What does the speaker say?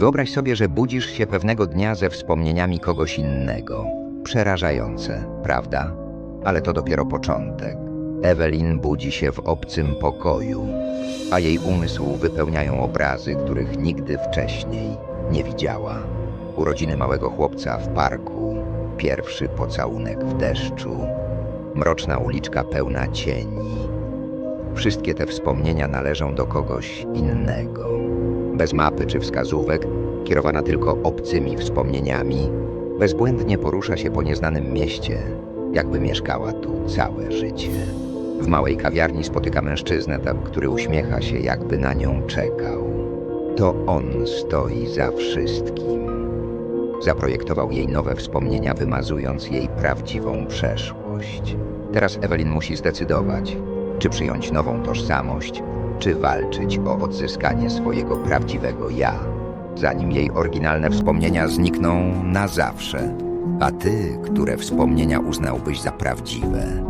Wyobraź sobie, że budzisz się pewnego dnia ze wspomnieniami kogoś innego. Przerażające, prawda? Ale to dopiero początek. Evelyn budzi się w obcym pokoju, a jej umysł wypełniają obrazy, których nigdy wcześniej nie widziała. Urodziny małego chłopca w parku, pierwszy pocałunek w deszczu, mroczna uliczka pełna cieni. Wszystkie te wspomnienia należą do kogoś innego. Bez mapy czy wskazówek, kierowana tylko obcymi wspomnieniami, bezbłędnie porusza się po nieznanym mieście, jakby mieszkała tu całe życie. W małej kawiarni spotyka mężczyznę, tam, który uśmiecha się, jakby na nią czekał. To on stoi za wszystkim. Zaprojektował jej nowe wspomnienia, wymazując jej prawdziwą przeszłość. Teraz Evelyn musi zdecydować, czy przyjąć nową tożsamość, czy walczyć o odzyskanie swojego prawdziwego ja, zanim jej oryginalne wspomnienia znikną na zawsze. A ty, które wspomnienia uznałbyś za prawdziwe?